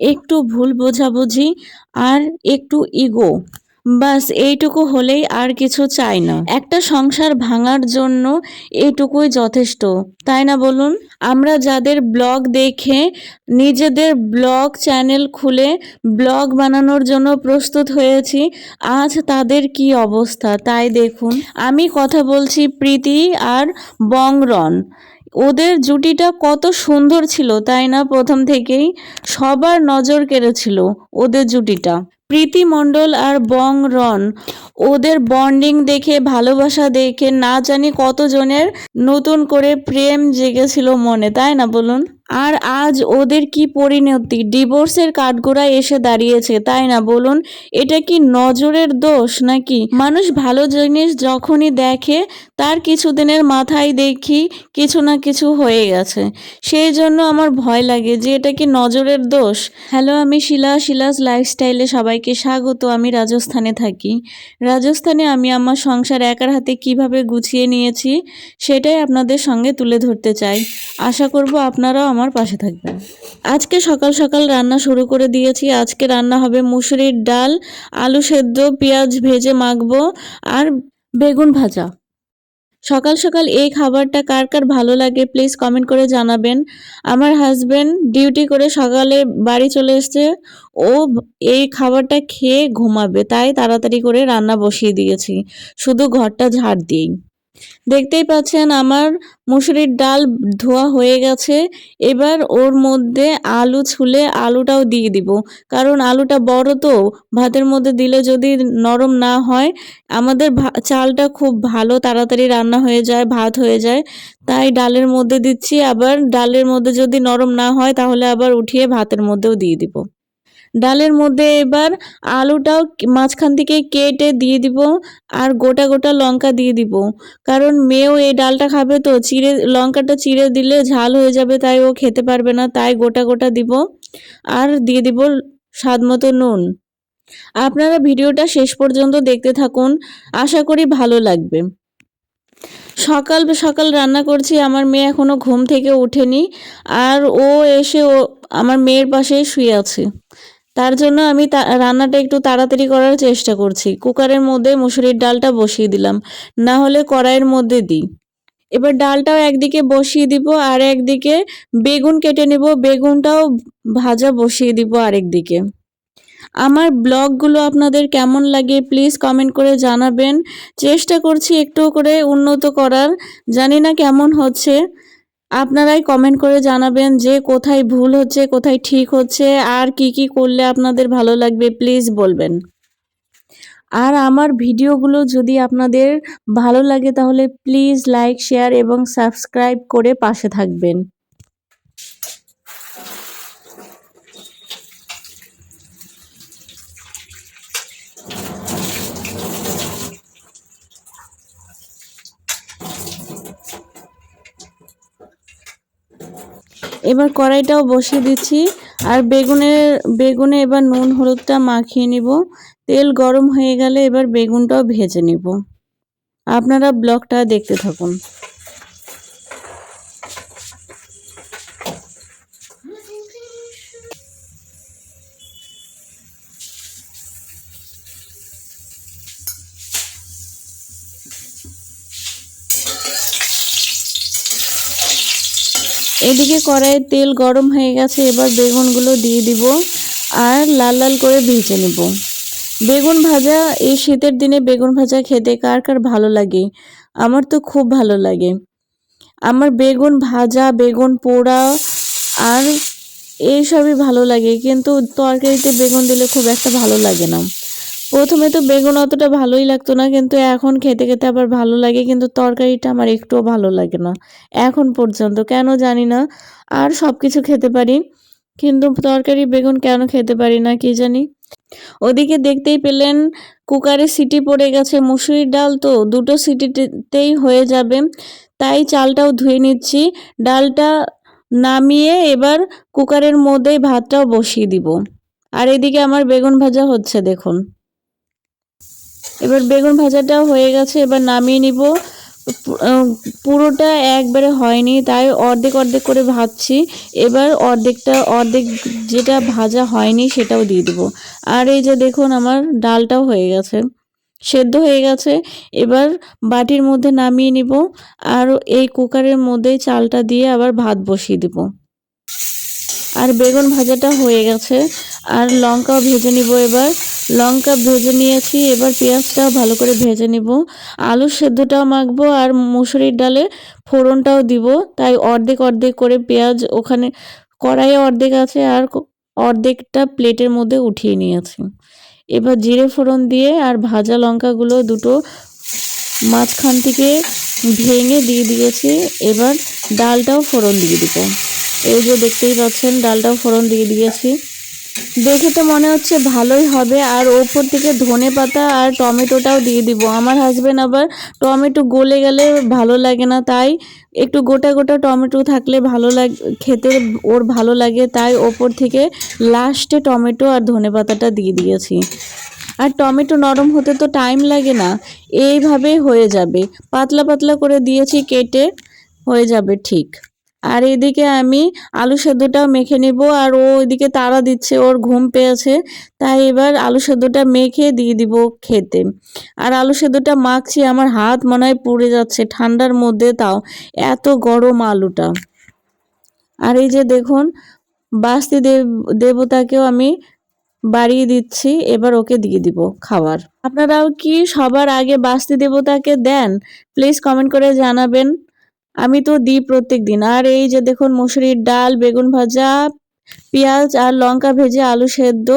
একটু ভুল বোঝাবুঝি আর একটু ইগো বাস এইটুকু হলেই আর কিছু চাই না। একটা সংসার ভাঙার জন্য এইটুকুই যথেষ্ট, তাই না বলুন? আমরা যাদের ব্লগ দেখে নিজেদের ব্লগ চ্যানেল খুলে ব্লগ বানানোর জন্য প্রস্তুত হয়েছি, আজ তাদের কি অবস্থা তাই দেখুন। আমি কথা বলছি প্রীতি আর বংরন। ওদের জুটিটা কত সুন্দর ছিল, তাই না? প্রথম থেকেই সবার নজর কেড়েছিল ওদের জুটিটা। প্রীতি মণ্ডল আর বং রন, ওদের বন্ডিং দেখে, ভালোবাসা দেখে, না জানি কতজনের নতুন করে প্রেম জেগেছিল মনে, তাই না বলুন? আর আজ ওদের কি পরিণতি? ডিভোর্সের কাঠগোড়ায় এসে দাঁড়িয়েছে, তাই না বলুন? এটা কি নজরের দোষ নাকি? মানুষ ভালো জিনিস যখনই দেখে, তার কিছুদিনের মাথায় দেখি কিছু না কিছু হয়ে গেছে। সেই জন্য আমার ভয় লাগে যে এটা কি নজরের দোষ। হ্যালো, আমি শিলা, শিলাস লাইফস্টাইলে সবাইকে স্বাগত। আমি রাজস্থানে থাকি। রাজস্থানে আমি আমার সংসার একার হাতে কীভাবে গুছিয়ে নিয়েছি, সেটাই আপনাদের সঙ্গে তুলে ধরতে চাই। আশা করব আপনারাও আমার পাশে থাকবেন। আজকে সকাল সকাল রান্না শুরু করে দিয়েছি। আজকে রান্না হবে মুসুরির ডাল, আলু সেদ্ধ, পেঁয়াজ ভেজে মাখবো আর বেগুন ভাজা। সকাল সকাল এই খাবারটা কার কার ভালো লাগে প্লিজ কমেন্ট করে জানাবেন। আমার হাজবেন্ড ডিউটি করে সকালে বাড়ি চলে এসছে। ও এই খাবারটা খেয়ে ঘুমাবে, তাই তাড়াতাড়ি করে রান্না বসিয়ে দিয়েছি। শুধু ঘরটা ঝাড় দিই দেখতেই পাচ্ছেন আমার মুসুরির ডাল ধোয়া হয়ে গেছে। এবার ওর মধ্যে আলু ছুলে আলুটাও দিয়ে দিব। কারণ আলুটা বড় তো, ভাতের মধ্যে দিলে যদি নরম না হয়, আমাদের চালটা খুব ভালো, তাড়াতাড়ি রান্না হয়ে যায়, ভাত হয়ে যায়। তাই ডালের মধ্যে দিচ্ছি। আবার ডালের মধ্যে যদি নরম না হয়, তাহলে আবার উঠিয়ে ভাতের মধ্যেও দিয়ে দিব। ডালের মধ্যে এবার আলুটাও মাঝখান থেকে কেটে দিয়ে দিব আর গোটা গোটা লঙ্কা দিয়ে দিব। কারণ মেয়েও এই ডালটা খাবে তো, চিড়ে, লঙ্কাটা চিড়ে দিলে ঝাল হয়ে যাবে, তাই ও খেতে পারবে না, তাই গোটা গোটা দিব আর দিয়ে দিব স্বাদ মতো নুন। আপনারা ভিডিওটা শেষ পর্যন্ত দেখতে থাকুন, আশা করি ভালো লাগবে। সকাল সকাল রান্না করছি, আমার মেয়ে এখনও ঘুম থেকে ওঠেনি আর ও এসে ও, আমার মেয়ের পাশে শুয়ে আছে। তার জন্য আমি রান্নাটা একটু তাড়াতাড়ি করার চেষ্টা করছি। কুকারের মধ্যে মুসুরির ডালটা বসিয়ে দিলাম। না হলে কড়াইয়ের মধ্যে দিই। এবার ডালটাও একদিকে বসিয়ে দিব আর একদিকে বেগুন কেটে নেব। বেগুনটাও ভাজা বসিয়ে দিব আরেকদিকে। আমার ব্লগগুলো আপনাদের কেমন লাগে প্লিজ কমেন্ট করে জানাবেন। চেষ্টা করছি একটু করে উন্নত করার। জানি না কেমন হচ্ছে। আপনারাই কমেন্ট করে জানাবেন যে কোথায় ভুল হচ্ছে, কোথায় ঠিক হচ্ছে, আর কি কি করলে আপনাদের ভালো লাগবে প্লিজ বলবেন। আর আমার ভিডিওগুলো যদি আপনাদের ভালো লাগে তাহলে প্লিজ লাইক শেয়ার এবং সাবস্ক্রাইব করে পাশে থাকবেন। এবার কড়াইটাও বসিয়ে দিচ্ছি। আর বেগুনের, বেগুনে এবার নুন, হলুদটা মাখিয়ে নিব। তেল গরম হয়ে গেলে এবার বেগুনটাও ভেজে নিব। আপনারা ব্লগটা দেখতে থাকুন। এদিকে কড়াইয়ের তেল গরম হয়ে গেছে, এবার বেগুনগুলো দিয়ে দিব আর লাল লাল করে ভেজে নেব। বেগুন ভাজা, এই শীতের দিনে বেগুন ভাজা খেতে কার কার ভালো লাগে? আমার তো খুব ভালো লাগে। আমার বেগুন ভাজা, বেগুন পোড়া আর এইসবই ভালো লাগে, কিন্তু তরকারিতে বেগুন দিলে খুব একটা ভালো লাগে না। প্রথমে তো বেগুন অতটা ভালোই লাগতো না, কিন্তু এখন খেতে খেতে আবার ভালো লাগে, কিন্তু তরকারিটা আমার একটুও ভালো লাগে না, এখন পর্যন্ত কেন জানি না, আর সব কিছু খেতে পারি, কিন্তু তরকারি বেগুন কেন খেতে পারি না কি জানি। ওদিকে দেখতেই পেলেন কুকারে সিটি পড়ে গেছে, মুসুরির ডাল তো দুটো সিটিতেই হয়ে যাবে, তাই চালটাও ধুয়ে নিচ্ছি, ডালটা নামিয়ে এবার কুকারের মধ্যেই ভাতটাও বসিয়ে দিব, আর এদিকে আমার বেগুন ভাজা হচ্ছে দেখুন। এবার বেগুন ভাজাটাও হয়ে গেছে, এবার নামিয়ে নিব। পুরোটা একবারে হয়নি, তাই অর্ধেক অর্ধেক করে ভাজছি। এবার অর্ধেকটা, অর্ধেক যেটা ভাজা হয়নি সেটাও দিয়ে দেবো। আর এই যে দেখুন আমার ডালটাও হয়ে গেছে, সেদ্ধ হয়ে গেছে। এবার বাটির মধ্যে নামিয়ে নিব, আর এই কুকারের মধ্যে চালটা দিয়ে আবার ভাত বসিয়ে দেব। আর বেগুন ভাজাটা হয়ে গেছে, আর লঙ্কাও ভেজে নিব এবার। লঙ্কা ভেজে নিয়েছি, এবার পেঁয়াজটাও ভালো করে ভেজে নিব। আলু সেদ্ধটাও মাখবো আর মুসুরির ডালে ফোড়নটাও দিব। তাই অর্ধেক অর্ধেক করে পেঁয়াজ ওখানে, কড়াইয়ে অর্ধেক আছে আর অর্ধেকটা প্লেটের মধ্যে উঠিয়ে নিয়েছি। এবার জিরে ফোড়ন দিয়ে আর ভাজা লঙ্কাগুলো দুটো মাঝখান থেকে ভেঙে দিয়ে দিয়েছি। এবার ডালটাও ফোড়ন দিয়ে দিব। এই যে দেখতেই পাচ্ছেন, ডালটাও ফোড়ন দিয়ে দিয়েছি। দেখে তো মনে হচ্ছে ভালোই হবে। আর ওপর থেকে ধনে পাতা আর টমেটোটাও দিয়ে দিব। আমার হাজবেন্ড আবার টমেটো গলে গেলে ভালো লাগে না, তাই একটু গোটা গোটা টমেটো থাকলে ভালো লাগ, খেতে ওর ভালো লাগে, তাই ওপর থেকে লাস্টে টমেটো আর ধনে পাতাটা দিয়ে দিয়েছি। আর টমেটো নরম হতে তো টাইম লাগে না, এইভাবে হয়ে যাবে। পাতলা পাতলা করে দিয়েছি, কেটে হয়ে যাবে ঠিক। আর এদিকে আমি আলু সেদ্ধটাও মেখে নেব, আর ও ওইদিকে তাড়া দিচ্ছে, ওর ঘুম পেয়েছে। তাই এবার আলু সেদ্ধটা মেখে দিয়ে দিব খেতে। আর আলু সেদ্ধটা মাখছি, আমার হাত মনে হয় পুড়ে যাচ্ছে, ঠান্ডার মধ্যে তাও, এত গরম আলুটা। আর এই যে দেখুন, বাস্তি দেব, দেবতাকেও আমি বাড়িয়ে দিচ্ছি, এবার ওকে দিয়ে দিব খাবার। আপনারাও কি সবার আগে বাস্তি দেবতাকে দেন? প্লিজ কমেন্ট করে জানাবেন। আমি তো দিই প্রত্যেক দিন। আর এই যে দেখুন মুসুরির ডাল, বেগুন ভাজা, পেঁয়াজ আর লঙ্কা ভেজে আলু সেদ্ধ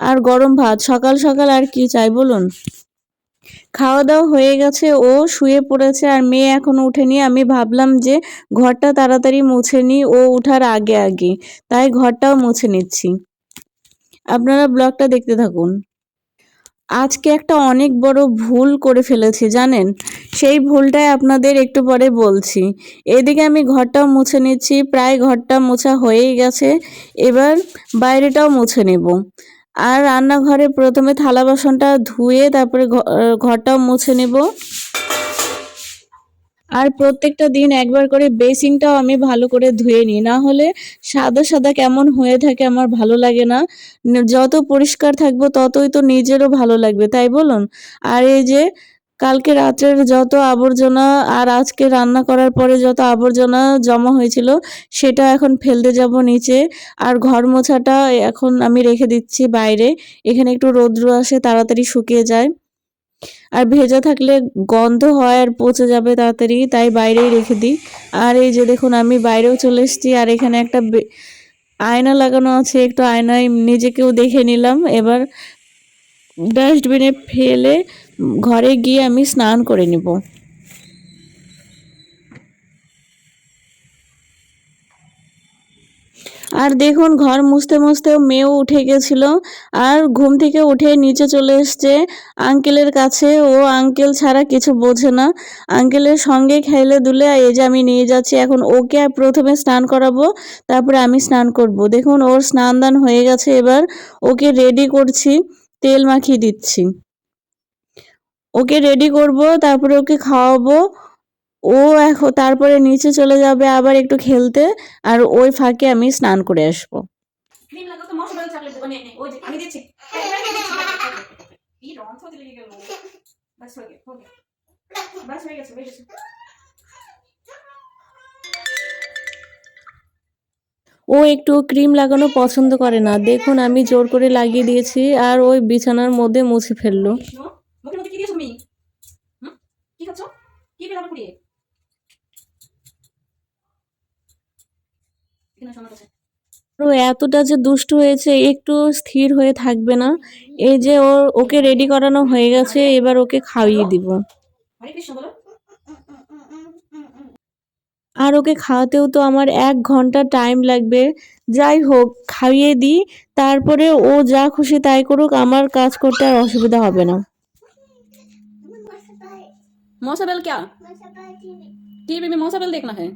আর গরম ভাত। সকাল সকাল আর কি চাই বলুন? খাওয়া দাওয়া হয়ে গেছে, ও শুয়ে পড়েছে আর মেয়ে এখনও উঠেনি। আমি ভাবলাম যে ঘরটা তাড়াতাড়ি মুছে নিই ও উঠার আগে আগে। তাই ঘরটাও মুছে নিচ্ছি। আপনারা ব্লগটা দেখতে থাকুন। আজকে একটা অনেক বড় ভুল করে ফেলেছি, জানেন? সেই ভুলটাই আপনাদের একটু পরে বলছি। এদিকে আমি ঘরটাও মুছে নিচ্ছি, প্রায় ঘরটা মোছা হয়েই গেছে, এবার বাইরেটাও মুছে নেব। আর রান্নাঘরে প্রথমে থালা বাসনটা ধুয়ে তারপরে ঘরটাও মুছে নেব। আর প্রত্যেকটা দিন একবার করে বেসিনটাও আমি ভালো করে ধুয়ে নিই। না হলে সাদা সাদা কেমন হয়ে থাকে আমার ভালো লাগে না। যত পরিষ্কার থাকব ততই তো নিজেরও ভালো লাগবে, তাই বলুন? আর এই যে কালকে রাত্রের যত আবর্জনা আর আজকে রান্না করার পরে যত আবর্জনা জমা হয়েছিল সেটা এখন ফেলতে যাব নিচে। আর ঘর মোছাটা এখন আমি রেখে দিচ্ছি বাইরে। এখানে একটু রৌদ্র আসে তাড়াতাড়ি শুকিয়ে যায়। আর ভেজা থাকলে গন্ধ হয় আর পচে যাবে তাড়াতাড়ি, তাই বাইরেই রেখে দিই। আর এই যে দেখুন, আমি বাইরেও চলে এসেছি আর এখানে একটা আয়না লাগানো আছে, একটু আয়নায় নিজেকেও দেখে নিলাম। এবার ডাস্টবিনে ফেলে ঘরে গিয়ে আমি স্নান করে নিব। আর দেখুন, ঘর মুছতে মুছতেও মেয়েও উঠে গেছিল আর ঘুম থেকে উঠে নিচে চলে এসছে। আঙ্কেলের কাছে, ও আঙ্কেল ছাড়া কিছু বোঝে না। আঙ্কেলের সঙ্গে খেলে দুলে এই যে আমি নিয়ে যাচ্ছি, এখন ওকে প্রথমে স্নান করাবো, তারপরে আমি স্নান করব। দেখুন, ওর স্নান দান হয়ে গেছে, এবার ওকে রেডি করছি, তেল মাখিয়ে দিচ্ছি। ওকে রেডি করব, তারপরে ওকে খাওয়াবো। ও এখন তারপরে নিচে চলে যাবে আবার একটু খেলতে আর ওই ফাঁকে আমি স্নান করে আসব। ও একটু ক্রিম লাগানো পছন্দ করে না। দেখুন আমি জোর করে লাগিয়ে দিয়েছি আর ওই বিছানার মধ্যে মুছে ফেলল। কি খাচ্ছ? কি পেলাম পুড়িয়ে এখানে আসো আমার কাছে। ও এতটা যে দুষ্টু হয়েছে একটু স্থির হয়ে থাকবে না এই যে ওর ওকে রেডি করানো হয়ে গেছে এবার ওকে খাইয়ে দিব হরে কৃষ্ণ বলো আর ওকে খাওয়াতেও তো আমার এক ঘন্টা টাইম লাগবে যাই হোক খাইয়ে দিই তারপরে ও যা খুশি তাই করুক আমার কাজ করতে আর অসুবিধা হবে না मौसा बेल क्या टीवी में मौसा बेल देखना है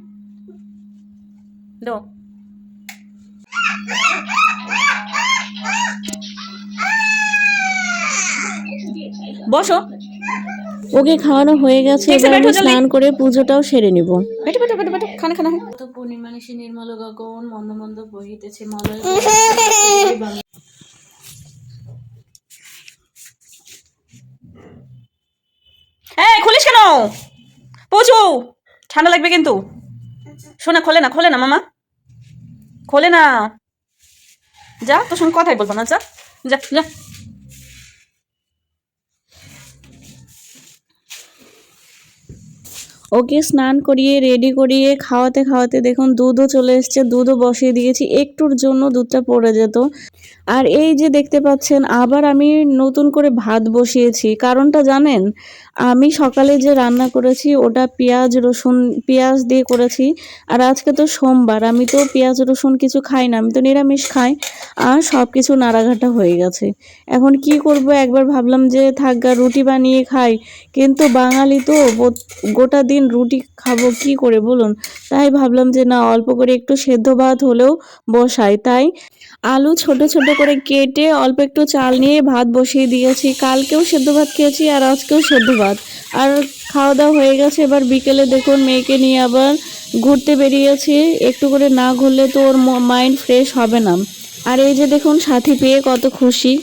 दो বসো। ওকে খাওয়ানো হয়ে গেছে এবার আমি স্নান করে পুজোটাও সেরে নিব। খানা খানা। তো পূর্ণিমা নির্মল গগন মন্দ মন্দ বহিতেছে মলয়। এই খুলিস কেন? পৌঁছো। ঠান্ডা লাগবে কিন্তু। শোনা খোলে না খোলে না মামা। খোলে না। যা, তোর সঙ্গে কথাই বলব না, যা যা যা। ওকে স্নান করিয়ে রেডি করিয়ে, খাওয়াতে খাওয়াতে দেখুন দুধও চলে এসছে, দুধও বসিয়ে দিয়েছি। একটুর জন্য দুধটা পড়ে যেত। আর এই যে দেখতে পাচ্ছেন, আবার আমি নতুন করে ভাত বসিয়েছি। কারণটা জানেন, আমি সকালে যে রান্না করেছি, ওটা পেঁয়াজ, রসুন, পেঁয়াজ দিয়ে করেছি। আর আজকে তো সোমবার, আমি তো পেঁয়াজ, রসুন কিছু খাই না, আমি তো নিরামিষ খাই। আর সব কিছু নাড়াঘাটা হয়ে গেছে। এখন কি করব? একবার ভাবলাম যে থাকগা রুটি বানিয়ে খাই। কিন্তু বাঙালি তো গোটা দিন রুটি খাব কি করে বলুন? তাই ভাবলাম যে, না, অল্প করে একটু সেদ্ধ ভাত হলেও বসাই। তাই আলু ছোট ছোট করে কেটে অল্প একটু চাল নিয়ে ভাত বসিয়ে দিয়েছি। কালকেও সেদ্ধ ভাত খেয়েছি আর আজকেও সেদ্ধ ভাত। আর খাওয়া দাওয়া হয়ে গেছে। এবার বিকেলে দেখুন মেয়েকে নিয়ে আবার ঘুরতে বেরিয়েছি। একটু করে না ঘুরলে তো ওর মাইন্ড ফ্রেশ হবে না। আর এই যে দেখুন সাথী পেয়ে কত খুশি।